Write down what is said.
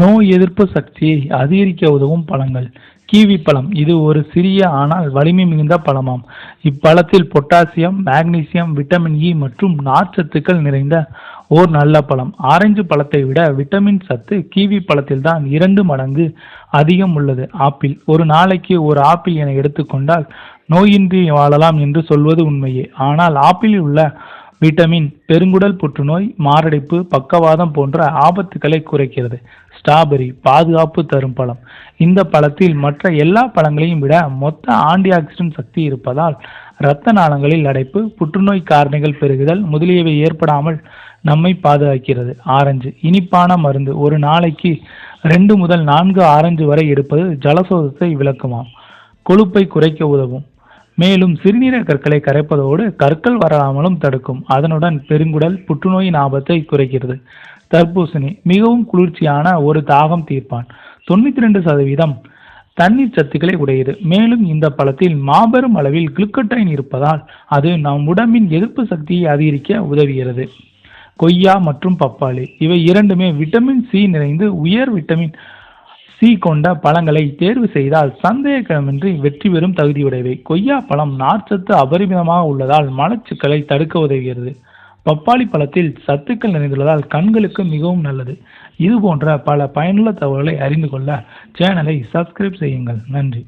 நோய் எதிர்ப்பு சக்தியை அதிகரிக்க உதவும் பழங்கள். கீவி பழம் இது ஒரு சிறிய ஆனால் வலிமை மிகுந்த பழமாம். இப்பழத்தில் பொட்டாசியம் மேக்னீசியம் விட்டமின் இ மற்றும் நார்ச்சத்துக்கள் நிறைந்த ஓர் நல்ல பழம். ஆரஞ்சு பழத்தை விட விட்டமின் சத்து கிவி பழத்தில் தான் இரண்டு மடங்கு அதிகம் உள்ளது. ஆப்பிள் ஒரு நாளைக்கு ஒரு ஆப்பிள் என எடுத்துக்கொண்டால் நோயின்றி வாழலாம் என்று சொல்வது உண்மையே. ஆனால் ஆப்பிளில் உள்ள விட்டமின் பெருங்குடல் புற்றுநோய் மாரடைப்பு பக்கவாதம் போன்ற ஆபத்துக்களை குறைக்கிறது. ஸ்ட்ராபெரி பாதுகாப்பு தரும் பழம். இந்த பழத்தில் மற்ற எல்லா பழங்களையும் விட மொத்த ஆன்டி ஆக்சிடென்ட் சக்தி இருப்பதால் இரத்த நாளங்களில் அடைப்பு புற்றுநோய் காரணிகள் பெருகுதல் முதலியவை ஏற்படாமல் நம்மை பாதுகாக்கிறது. ஆரஞ்சு இனிப்பான மருந்து ஒரு நாளைக்கு ரெண்டு முதல் நான்கு ஆரஞ்சு வரை எடுப்பது ஜலசோதத்தை விளக்குமாம். கொழுப்பை குறைக்க உதவும். மேலும் சிறுநீரக கற்களை கரைப்பதோடு கற்கள் வராமலும் தடுக்கும். அதனுடன் பெருங்குடல் புற்றுநோயின் ஆபத்தை குறைக்கிறது. தர்பூசணி மிகவும் குளிர்ச்சியான ஒரு தாகம் தீர்ப்பான். தொண்ணூத்தி ரெண்டு சதவீதம் தண்ணீர் சத்துக்களை உடையது. மேலும் இந்த பழத்தில் மாபெரும் அளவில் குளுக்கட்டைன் இருப்பதால் அது நம் உடம்பின் எதிர்ப்பு சக்தியை அதிகரிக்க உதவுகிறது. கொய்யா மற்றும் பப்பாளி இவை இரண்டுமே விட்டமின் சி நிறைந்து உயர் விட்டமின் சி கொண்ட பழங்களை தேர்வு செய்தால் சந்தேகமின்றி வெற்றி பெறும் தகுதியுடையவை. கொய்யா பழம் நார்ச்சத்து அபரிமிதமாக உள்ளதால் மலச்சிக்கலை தடுக்க உதவுகிறது. பப்பாளி பழத்தில் சத்துக்கள் நிறைந்துள்ளதால் கண்களுக்கு மிகவும் நல்லது. இது போன்ற பல பயனுள்ள தகவல்களை அறிந்து கொள்ள சேனலை சப்ஸ்கிரைப் செய்யுங்கள். நன்றி.